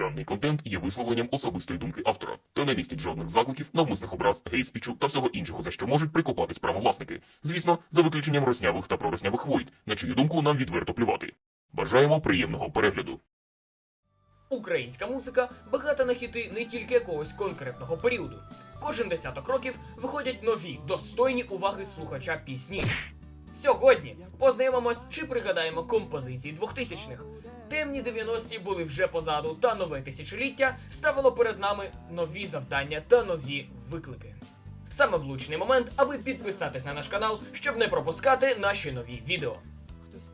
Даний контент є висловленням особистої думки автора та не містить жодних закликів, навмисних образ, гейспічу та всього іншого, за що можуть прикопатись правовласники. Звісно, за виключенням роснявих та пророснявих хвойд, на чию думку нам відверто плювати. Бажаємо приємного перегляду. Українська музика багата на хіти не тільки якогось конкретного періоду. Кожен десяток років виходять нові, достойні уваги слухача пісні. Сьогодні познайомимось чи пригадаємо композиції 2000-х. Темні 90-ті були вже позаду, та нове тисячоліття ставило перед нами нові завдання та нові виклики. Саме влучний момент, аби підписатись на наш канал, щоб не пропускати наші нові відео.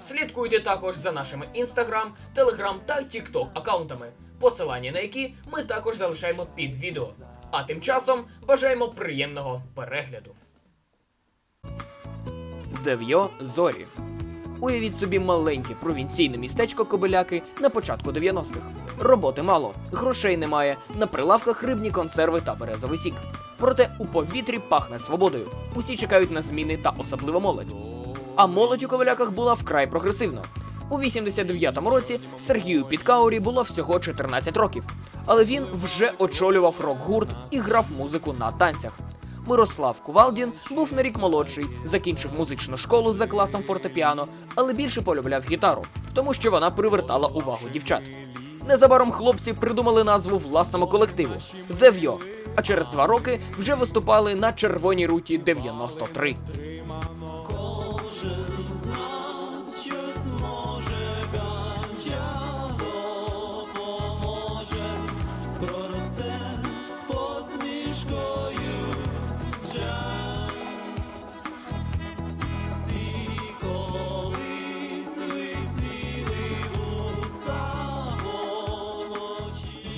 Слідкуйте також за нашими інстаграм, телеграм та тікток аккаунтами, посилання на які ми також залишаємо під відео. А тим часом бажаємо приємного перегляду. Зев'йо Зорі. Уявіть собі маленьке провінційне містечко Кобиляки на початку 90-х. Роботи мало, грошей немає, на прилавках рибні консерви та березовий сік. Проте у повітрі пахне свободою. Усі чекають на зміни та особливо молодь. А молодь у коваляках була вкрай прогресивна. У 89-му році Сергію Підкаурі було всього 14 років, але він вже очолював рок-гурт і грав музику на танцях. Мирослав Кувалдін був на рік молодший, закінчив музичну школу за класом фортепіано, але більше полюбляв гітару, тому що вона привертала увагу дівчат. Незабаром хлопці придумали назву власному колективу The Vio, а через два роки вже виступали на червоній руті 93.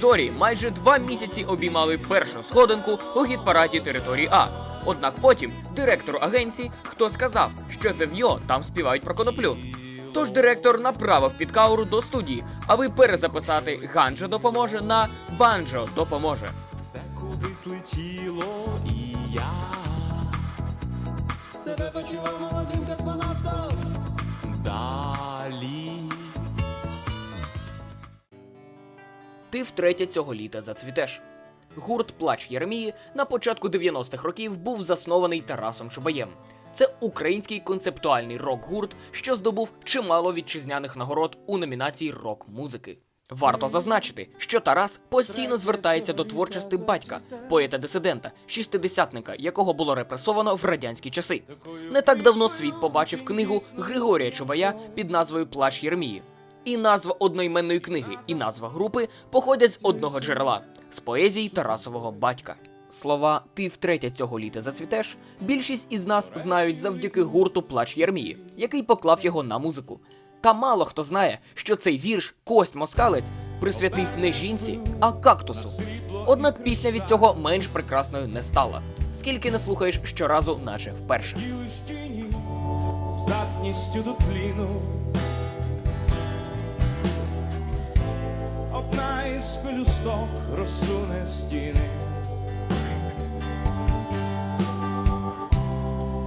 Зорі майже два місяці обіймали першу сходинку у гіт-параді території А. Однак потім директору агенції хто сказав, що Vio там співають про коноплю. Тож директор направив підкауру до студії, аби перезаписати Ганджа допоможе на Банджо допоможе. Все кудись летіло і я себе почував молодим Ти втретє цього літа зацвітеш. Гурт Плач Єремії на початку 90-х років був заснований Тарасом Чубаєм. Це український концептуальний рок-гурт, що здобув чимало вітчизняних нагород у номінації рок-музики. Варто зазначити, що Тарас постійно звертається до творчості батька, поета-дисидента, шістидесятника, якого було репресовано в радянські часи. Не так давно світ побачив книгу Григорія Чубая під назвою Плач Єремії. І назва одноіменної книги, і назва групи походять з одного джерела з поезії Тарасового батька. Слова Ти втретє цього літа зацвітеш більшість із нас знають завдяки гурту Плач Єрмії, який поклав його на музику. Та мало хто знає, що цей вірш Кость Москалець присвятив не жінці, а кактусу. Однак пісня від цього менш прекрасною не стала. Скільки не слухаєш щоразу, наче вперше. здатністю до тліну. Одна із пелюсток розсуне стіни.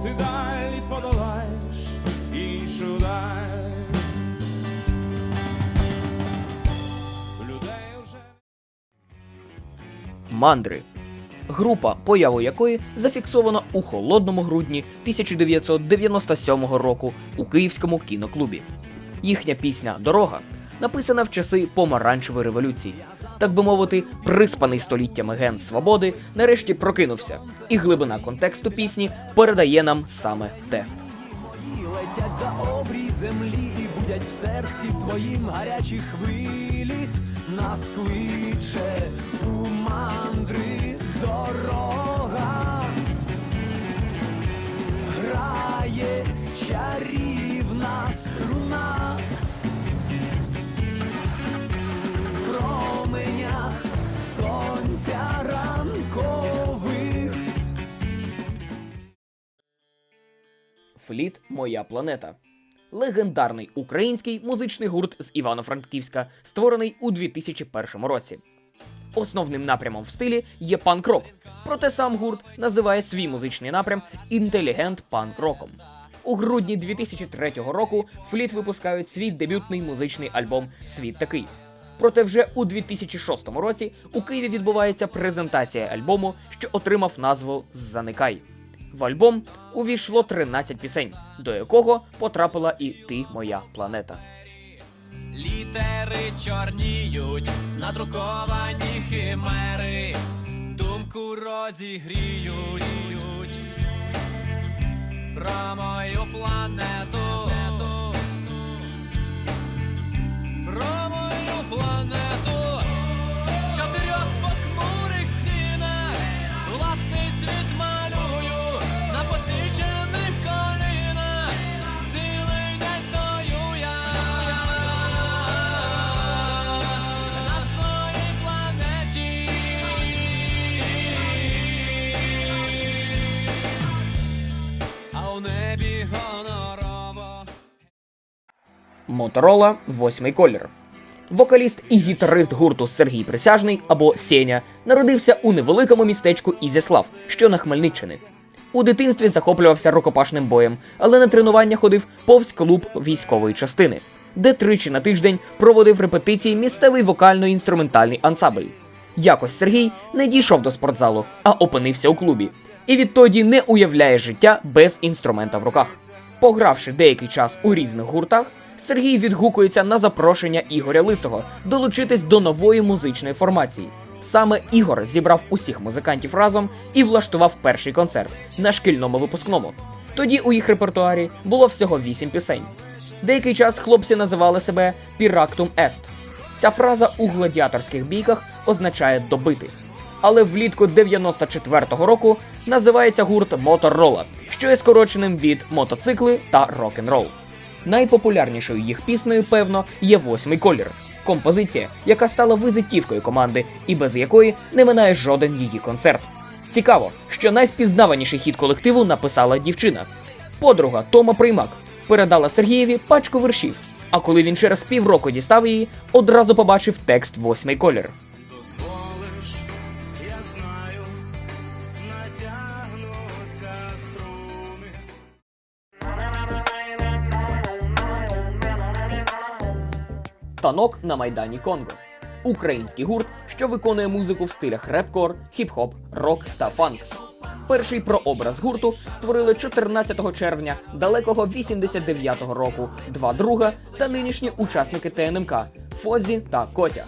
Ти далі подолаєш іншу даль. Вже Мандри. Група, появу якої зафіксовано у холодному грудні 1997 року у Київському кіноклубі. Їхня пісня Дорога написана в часи помаранчевої революції. Так би мовити, приспаний століттями ген свободи нарешті прокинувся, і глибина контексту пісні передає нам саме те. Летять за обрій землі і будять в серці твоїм гарячі хвилі. Нас кличе у мандри Фліт Моя планета. Легендарний український музичний гурт з Івано-Франківська, створений у 2001 році. Основним напрямом в стилі є панк-рок, проте сам гурт називає свій музичний напрям інтелігент панк-роком. У грудні 2003 року Фліт випускають свій дебютний музичний альбом Світ такий. Проте вже у 2006 році у Києві відбувається презентація альбому, що отримав назву Заникай. В альбом увійшло 13 пісень, до якого потрапила і Ти моя планета. Літери чорніють, надруковані химери, думку розігріють про Моторола восьмий колір. Вокаліст і гітарист гурту Сергій Присяжний або Сеня народився у невеликому містечку Ізяслав, що на Хмельниччини. У дитинстві захоплювався рукопашним боєм, але на тренування ходив повз клуб військової частини, де тричі на тиждень проводив репетиції місцевий вокально-інструментальний ансамбль. Якось Сергій не дійшов до спортзалу, а опинився у клубі, і відтоді не уявляє життя без інструмента в руках. Погравши деякий час у різних гуртах, Сергій відгукується на запрошення Ігоря Лисого долучитись до нової музичної формації. Саме Ігор зібрав усіх музикантів разом і влаштував перший концерт на шкільному випускному. Тоді у їх репертуарі було всього вісім пісень. Деякий час хлопці називали себе Пірактум Ест. Ця фраза у гладіаторських бійках означає добити. Але влітку 94-го року називається гурт Моторола, що є скороченим від мотоцикли та рок-н-рол. Найпопулярнішою їх піснею, певно, є восьмий колір. Композиція, яка стала визитівкою команди і без якої не минає жоден її концерт. Цікаво, що найвпізнаваніший хіт колективу написала дівчина. Подруга Тома Приймак передала Сергієві пачку вершів. А коли він через півроку дістав її, одразу побачив текст восьмий колір. Танок на майдані Конго. Український гурт, що виконує музику в стилях реп-кор, хіп-хоп, рок та фанк. Перший прообраз гурту створили 14 червня далекого 89-го року два друга та нинішні учасники ТНМК Фозі та Котя.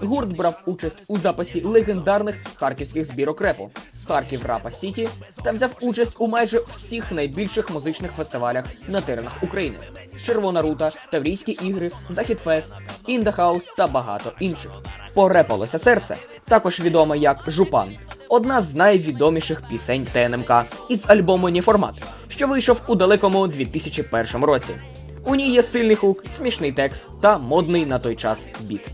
Гурт брав участь у записі легендарних харківських збірок репу Харків Рапа Сіті та взяв участь у майже всіх найбільших музичних фестивалях на теренах України: Червона рута, Таврійські ігри, Захід Фест, Індахаус та багато інших. Порепалося серце, також відоме як Жупан, одна з найвідоміших пісень ТНМК із альбому Ніформат, що вийшов у далекому 2001 році. У ній є сильний хук, смішний текст та модний на той час біт.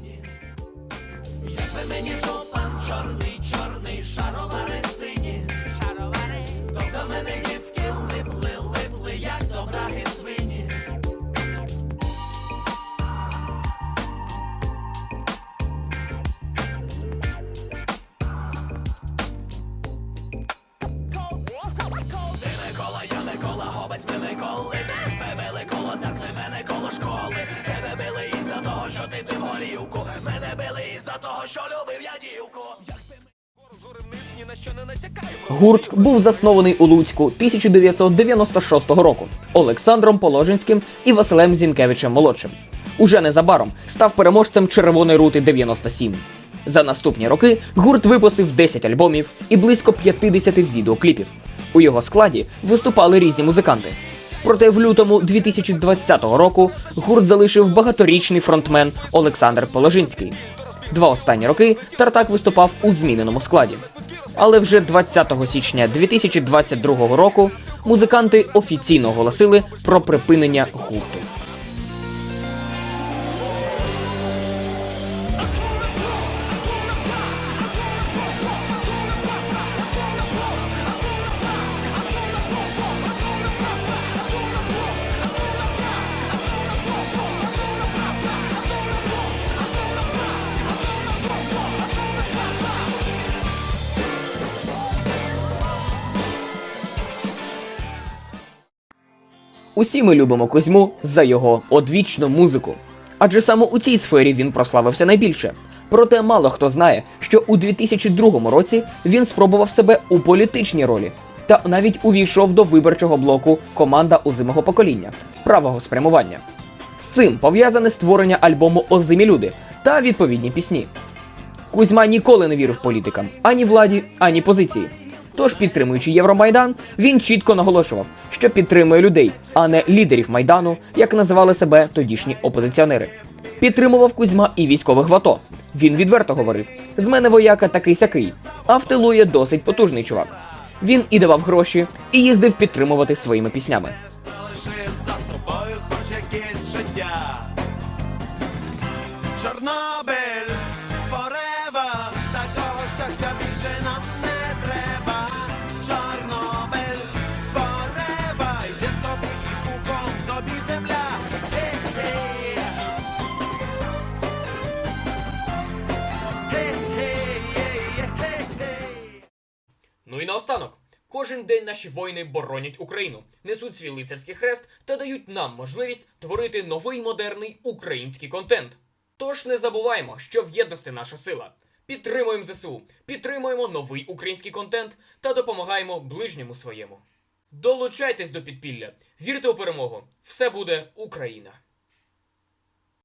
Гурт був заснований у Луцьку 1996 року Олександром Положинським і Василем Зінкевичем молодшим. Уже незабаром став переможцем Червоної рути 97. За наступні роки гурт випустив 10 альбомів і близько 50 відеокліпів. У його складі виступали різні музиканти. Проте в лютому 2020 року гурт залишив багаторічний фронтмен Олександр Положинський. Два останні роки Тартак виступав у зміненому складі. Але вже 20 січня 2022 року музиканти офіційно оголосили про припинення гурту. Усі ми любимо Кузьму за його одвічну музику. Адже саме у цій сфері він прославився найбільше. Проте мало хто знає, що у 2002 році він спробував себе у політичній ролі та навіть увійшов до виборчого блоку команда озимого покоління правого спрямування. З цим пов'язане створення альбому Озимі люди та відповідні пісні. Кузьма ніколи не вірив політикам ані владі, ані позиції. Тож, підтримуючи Євромайдан, він чітко наголошував, що підтримує людей, а не лідерів майдану, як називали себе тодішні опозиціонери. Підтримував Кузьма і військових в АТО. Він відверто говорив: з мене вояка такий сякий, а в тилу є досить потужний чувак. Він і давав гроші, і їздив підтримувати своїми піснями. Ну і наостанок. Кожен день наші воїни боронять Україну, несуть свій лицарський хрест та дають нам можливість творити новий модерний український контент. Тож не забуваємо, що в єдності наша сила. Підтримуємо ЗСУ, підтримуємо новий український контент та допомагаємо ближньому своєму. Долучайтесь до підпілля, вірте у перемогу! Все буде Україна!